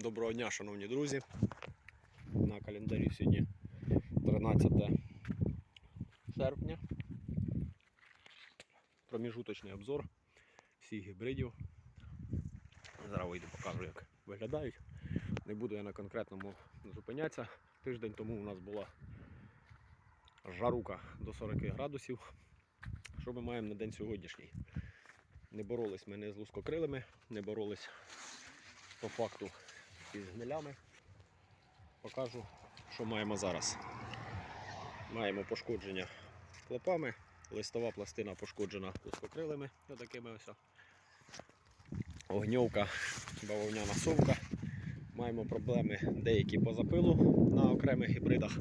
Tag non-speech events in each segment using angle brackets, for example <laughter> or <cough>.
Доброго дня, шановні друзі. На календарі сьогодні 13 серпня. Проміжуточний обзор всіх гібридів. Зараз вийду покажу, як виглядають. Не буду я на конкретному зупинятися. Тиждень тому у нас була жарука до 40 градусів. Що ми маємо на день сьогоднішній? Не боролись ми не з лускокрилими, не боролись по факту із гнилями. Покажу, що маємо зараз. Маємо пошкодження клопами, листова пластина пошкоджена лускокрилими, отакими ось. Огньовка, бавовняна совка. Маємо проблеми деякі по запилу на окремих гібридах.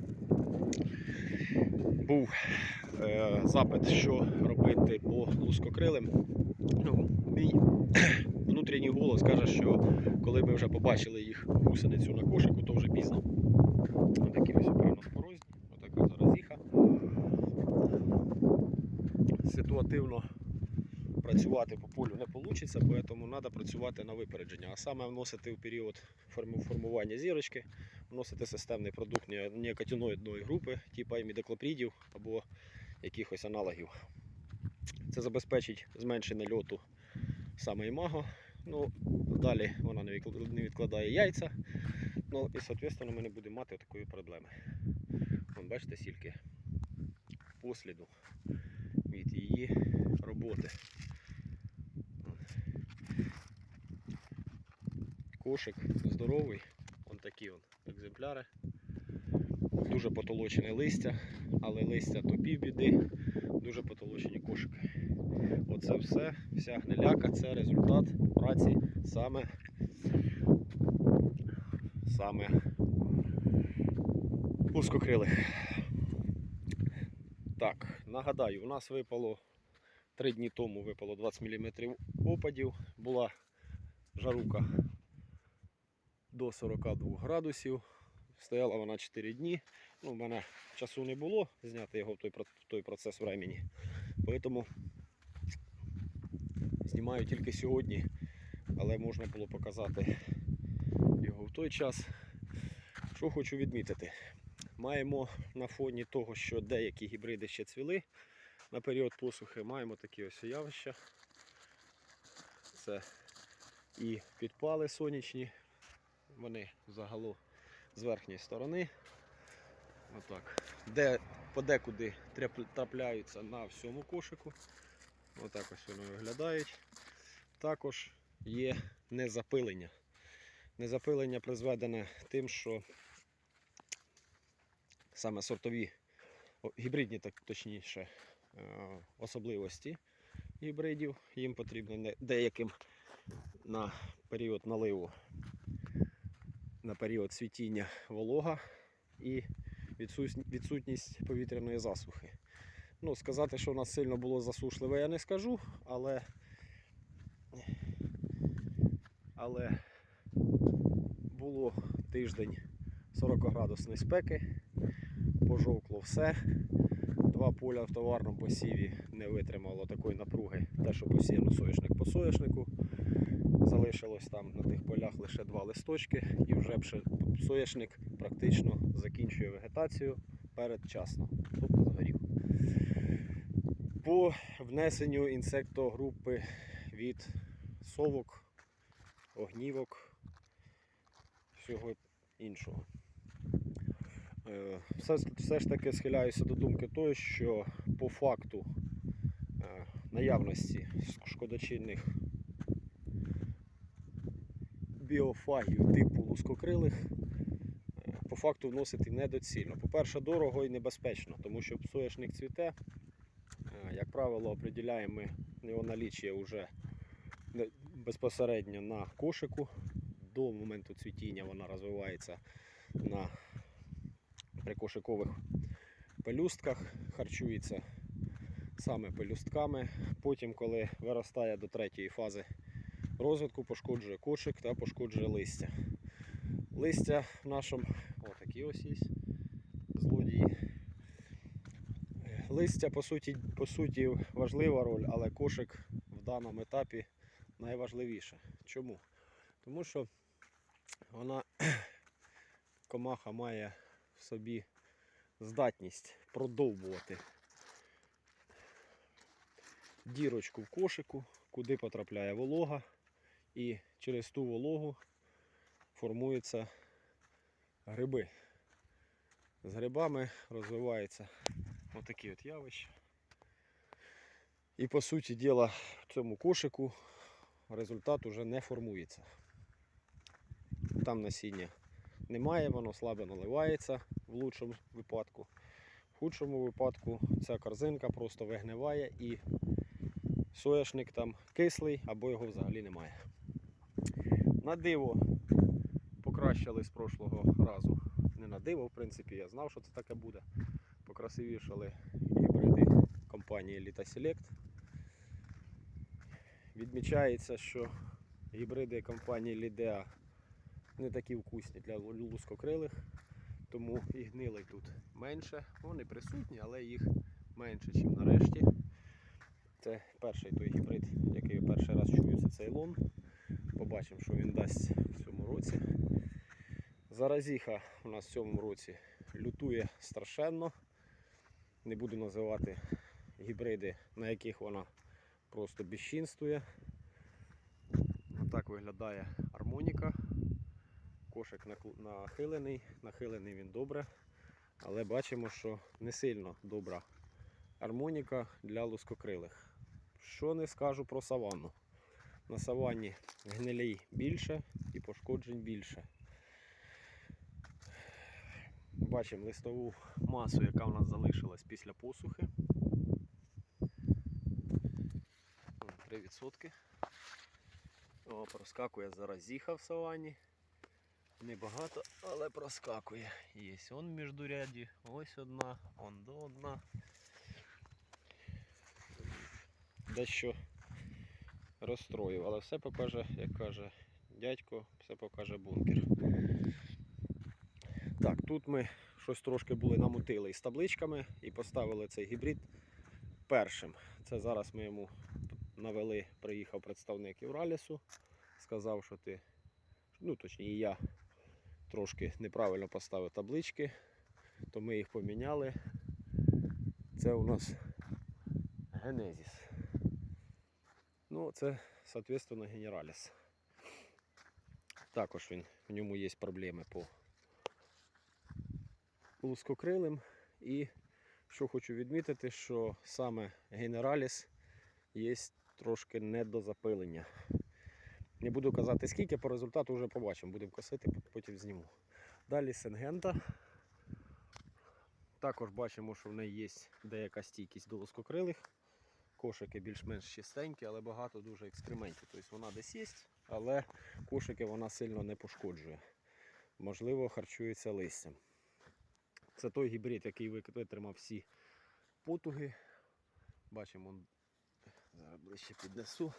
Був е, запит, що робити по лускокрилим. Ну, мій внутрішній голос каже, що коли ми вже побачили їх гусеницю на кошику, то вже пізно. Отакі ось певно порозні, отака зараз їха. Ситуативно працювати по полю не вийде, тому треба працювати на випередження. А саме вносити в період формування зірочки, вносити системний продукт не- неокатіноїдної групи, типу імідоклопрідів або якихось аналогів. Це забезпечить зменшення льоту саме імаго. Ну, далі вона не відкладає яйця. Ну і, соответственно, ми не будемо мати такої проблеми. Вон, бачите, скільки посліду від її роботи. Кошик здоровий, он такі он екземпляри. Дуже потолочене листя, але листя то півбіди, дуже потолочені кошики. Оце все, вся гниляка це результат праці саме, саме узкокрилих. Так, нагадаю, у нас випало 3 дні тому випало 20 мм опадів, була жарука до 42 градусів. Стояла вона 4 дні. Ну, У мене часу не було зняти його в той, в той процес времени. Тому знімаю тільки сьогодні, але можна було показати його в той час. Що хочу відмітити. Маємо на фоні того, що деякі гібриди ще цвіли на період посухи, маємо такі ось явища. Це і підпали сонячні, вони загалом з верхньої сторони. Отак. Де подекуди трапляються на всьому кошику. Отак ось вони виглядають. Також є незапилення. Незапилення призведене тим, що саме сортові, гібридні так точніше, е, особливості гібридів. Їм потрібно деяким на період наливу, на період цвітіння волога і відсутність повітряної засухи. Ну, сказати, що у нас сильно було засушливе, я не скажу, але, але було тиждень 40 градусної спеки, пожовкло все. Два поля в товарному посіві не витримало такої напруги, те, що посіяно соняшник по соняшнику. Залишилось там на тих полях лише два листочки, і вже соняшник практично закінчує вегетацію передчасно, тобто згорів. По внесенню інсектогрупи від совок, огнівок, всього іншого. Е, Все, все ж таки схиляюся до думки тої, що по факту е, наявності шкодочинних біофагів типу лускокрилих е, по факту вносити недоцільно. По-перше, дорого і небезпечно, тому що соняшник цвіте, е, як правило, определяємо ми його наліччя вже безпосередньо на кошику. До моменту цвітіння вона розвивається на прикошикових пелюстках, харчується саме пелюстками. Потім, коли виростає до третьої фази розвитку, пошкоджує кошик та пошкоджує листя. Листя в нашому, отакі ось є злодії. Листя, по суті, по суті, важлива роль, але кошик в даному етапі найважливіше. Чому? Тому що вона <clears throat> комаха має в собі здатність продовбувати дірочку в кошику, куди потрапляє волога, і через ту вологу формуються гриби. З грибами розвивається отакі от явища. І по суті діла в цьому кошику результат уже не формується. Там насіння немає, воно слабо наливається в лучшому випадку. В худшому випадку ця корзинка просто вигниває і соняшник там кислий або його взагалі немає. На диво покращили з прошлого разу. Не на диво, в принципі, я знав, що це таке буде. Покрасивішали гібриди компанії Lita Select. Відмічається, що гібриди компанії Lidea не такі вкусні для лускокрилих, тому і гнилий тут менше. Вони присутні, але їх менше, ніж нарешті. Це перший той гібрид, який я перший раз чую, це цейлон. Побачимо, що він дасть в цьому році. Заразіха у нас в цьому році лютує страшенно. Не буду називати гібриди, на яких вона просто безчинствує. Отак виглядає армоніка. Кошик нахилений, нахилений він добре, але бачимо, що не сильно добра армоніка для лускокрилих. Що не скажу про саванну. На саванні гнилей більше і пошкоджень більше. Бачимо листову масу, яка в нас залишилась після посухи. 3%. О, проскакує зараз зіха в саванні. Небагато, але проскакує. Є он міждуряді, ось одна, он до одна. Дещо розстроїв, але все покаже, як каже дядько, все покаже бункер. Так, тут ми щось трошки були намутили із табличками і поставили цей гібрид першим. Це зараз ми йому навели, приїхав представник Євралісу, сказав, що ти, ну точніше я трошки неправильно поставив таблички, то ми їх поміняли. Це у нас Генезіс. Ну, це, соответственно, Генераліс. Також він, в ньому є проблеми по лускокрилим. І що хочу відмітити, що саме Генераліс є трошки недозапилення. Не буду казати скільки, по результату вже побачимо. Будемо косити, потім зніму. Далі Сенгента. Також бачимо, що в неї є деяка стійкість до лоскокрилих. Кошики більш-менш чистенькі, але багато дуже екскрементів. Тобто вона десь є, але кошики вона сильно не пошкоджує. Можливо, харчується листям. Це той гібрид, який витримав всі потуги. Бачимо, он- зараз ближче піднесу.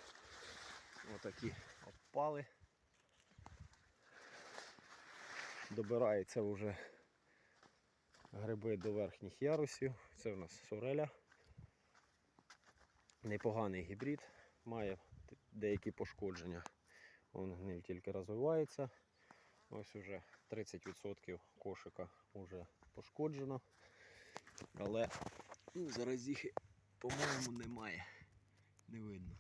Отакі опали. Добираються вже гриби до верхніх ярусів. Це у нас сореля. Непоганий гібрид, має деякі пошкодження. Вон гниль тільки розвивається. Ось уже 30% кошика вже пошкоджено. Але ну, зараз їх, по-моєму, немає. Не видно.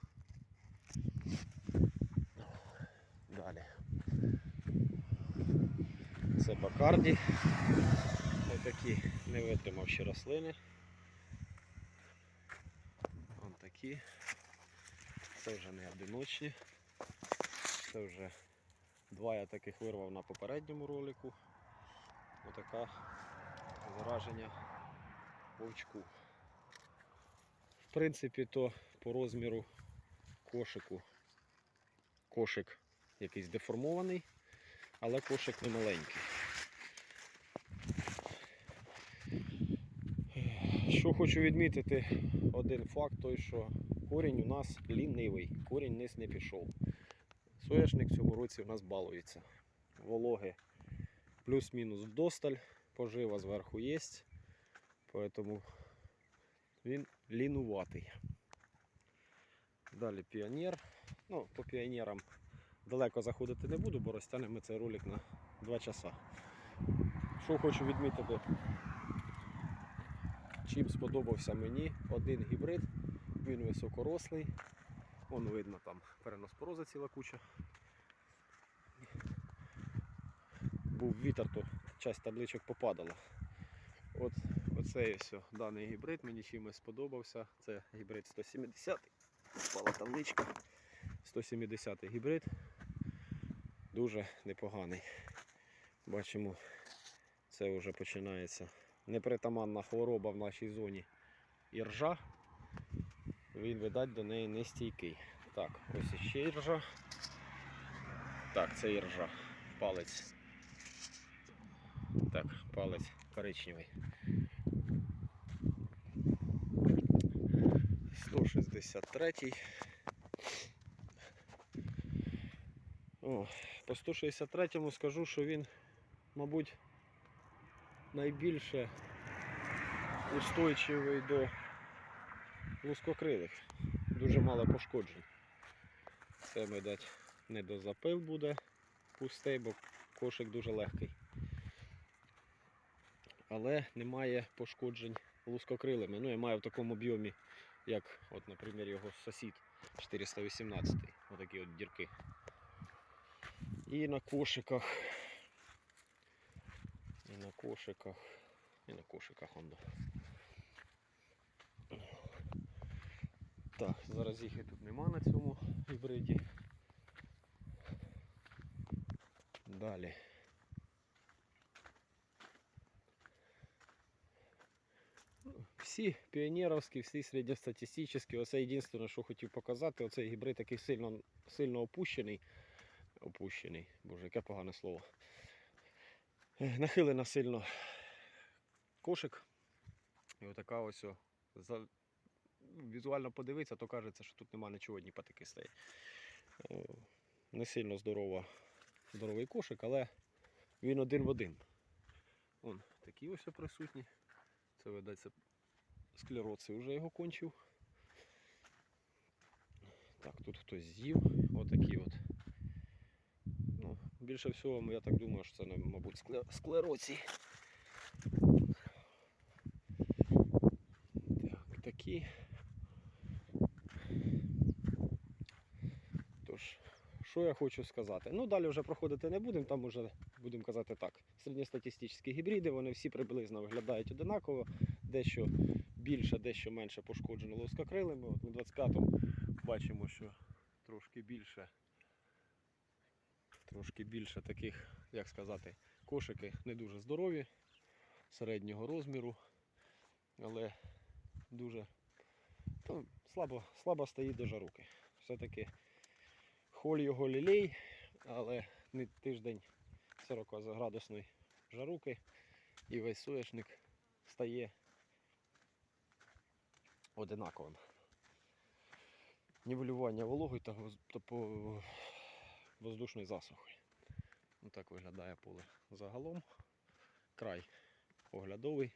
Далі. Це бакарді. Такі не витримавші рослини. Вон такі. Це вже не одиночні. Це вже два я таких вирвав на попередньому ролику. Отака зараження вовчку. В принципі, то по розміру кошику кошик якийсь деформований, але кошик не маленький. Хочу відмітити, один факт той, що корінь у нас лінивий, корінь низ не пішов. Соняшник в цьому році у нас балується. Вологи плюс-мінус вдосталь, пожива зверху є, тому він лінуватий. Далі піонер. Ну, по піонерам далеко заходити не буду, бо розтягнемо цей ролик на 2 часа. Що хочу відмітити, чим сподобався мені один гібрид, він високорослий. Вон видно там переноспороза ціла куча. Був вітер, то часть табличок попадала. От оцей ось даний гібрид мені чимось сподобався. Це гібрид 170. Впала табличка. 170 гібрид. Дуже непоганий. Бачимо, це вже починається непритаманна хвороба в нашій зоні іржа. Він, видать, до неї не стійкий. Так, ось іще іржа. Так, це іржа. Палець. Так, палець коричневий. 163. О, по 163 скажу, що він, мабуть, найбільше устойчивий до лускокрилих. Дуже мало пошкоджень. Це, видать, не до запил буде пустий, бо кошик дуже легкий. Але немає пошкоджень лускокрилими. Ну, я маю в такому об'ємі, як, от, наприклад, його сусід 418. Отакі от дірки. І на кошиках. І на кошиках. І на кошиках он. Так, зараз їх і тут нема на цьому гібриді. Далі. Ну, Всі піонерівські, всі середньостатистичні. Оце єдине, що хотів показати, оцей гібрид такий сильно, сильно опущений. Опущений, боже, яке погане слово. Нахилена сильно кошик. І отака ось за, візуально подивитися, то кажеться, що тут нема нічого, одні патики стоять. Е, Не сильно здорова, здоровий кошик, але він один в один. Вон такі ось присутні. Це видається склероз і вже його кончив. Так, тут хтось з'їв. Отакі от. Більше всього, я так думаю, що це, ну, мабуть, скле- склероці. Так, такі. Тож, що я хочу сказати? Ну, далі вже проходити не будемо, там вже будемо казати так. Середньостатистичні гібриди, вони всі приблизно виглядають одинаково, дещо більше, дещо менше пошкоджено лоскокрилими. От на 25-му бачимо, що трошки більше. Трошки більше таких, як сказати, кошики не дуже здорові, середнього розміру, але дуже ну, слабо, слабо стоїть до жаруки. Все-таки холь його лілей, але не тиждень 40 градусної жаруки і весь соняшник стає одинаковим. Нівелювання вологою та, воз- та по воздушною засухою. Ну, так виглядає поле загалом. Край оглядовий.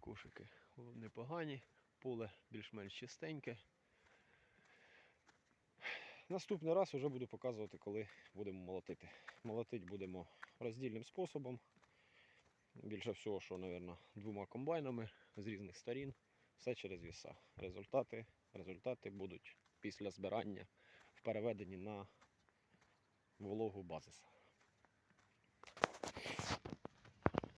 Кошики непогані, поле більш-менш чистеньке. Наступний раз вже буду показувати, коли будемо молотити. Молотити будемо роздільним способом. Більше всього, що, мабуть, двома комбайнами з різних сторін. Все через віса. Результати, результати будуть після збирання в переведенні на вологу базиса.